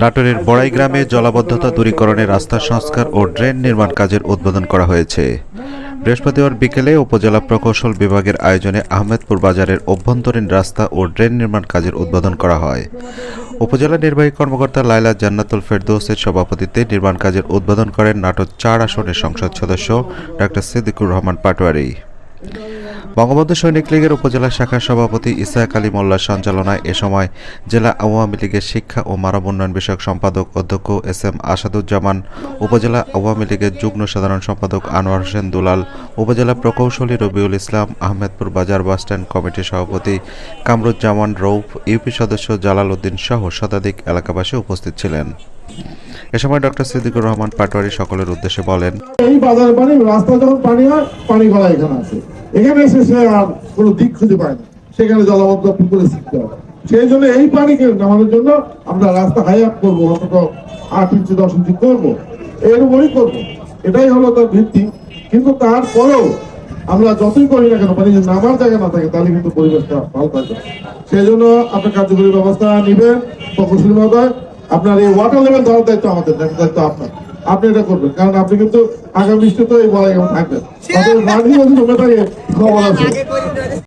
নাটোরের বড়াই গ্রামে জলাবদ্ধতা দূরীকরণে রাস্তা সংস্কার ও ড্রেন নির্মাণ কাজের উদ্বোধন করা হয়েছে। বৃহস্পতিবার বিকেলে উপজেলা প্রকৌশল বিভাগের আয়োজনে আহমেদপুর বাজারের অভ্যন্তরীণ রাস্তা ও ড্রেন নির্মাণ কাজের উদ্বোধন করা হয়। উপজেলা নির্বাহী কর্মকর্তা লাইলা জান্নাতুল ফেরদৌসের সভাপতিত্বে নির্মাণ কাজের উদ্বোধন করেন নাটোর চার আসনের সংসদ সদস্য ডা সিদ্দিকুর রহমান পাটোয়ারি। বঙ্গবন্ধু সৈনিক লীগের উপজেলা শাখার সভাপতি ইসাহাক আলী মোল্লার সঞ্চালনায় এ সময় জেলা আওয়ামী লীগের শিক্ষা ও মানব উন্নয়ন বিষয়ক সম্পাদক অধ্যক্ষ এস এম আসাদুজ্জামান, উপজেলা আওয়ামী লীগের যুগ্ম সাধারণ সম্পাদক আনোয়ার হোসেন দুলাল, উপজেলা প্রকৌশলী রবিউল ইসলাম, আহমেদপুর বাজার বাসস্ট্যান্ড কমিটির সভাপতি কামরুজ্জামান রৌফ, ইউপি সদস্য জালাল উদ্দিন সহ শতাধিক এলাকাবাসী উপস্থিত ছিলেন। এ সময় ডক্টর সিদ্দিকুর রহমান পাটোয়ারি সকলের উদ্দেশ্যে বলেন, এই বাজার পানি, রাস্তা যখন পানি হয়, পানি গলা এখানে আছে। এখানে এসে সে আর কোনো দিক খুঁজে পায় না। সেখানে জলাবদ্ধ পুকুরে শিখতে হয় সেই জন্য এই পানিকে নামানোর জন্য আমরা রাস্তা হাই আপ করব, অন্তত আট ইঞ্চি, দশ ইঞ্চি করব। এর উপরই করব। এটাই হলো তার ভিত্তি। কিন্তু তারপরেও আমরা যতই করি না কেন, পানি যদি নামার জায়গা না থাকে, তাহলে কিন্তু পরিবেশটা ভালো থাকবে সেই জন্য আপনার কার্যকরী ব্যবস্থা নিবেন প্রকৌশলী মহোদয় আপনার এই ওয়াটার লেভেল ধরার দায়িত্ব আমাদের দায়িত্ব আপনার। আপনি এটা করবেন কারণ আপনি কিন্তু আগামী নিশ্চিত এই বলা থাকবেন। খবর আছে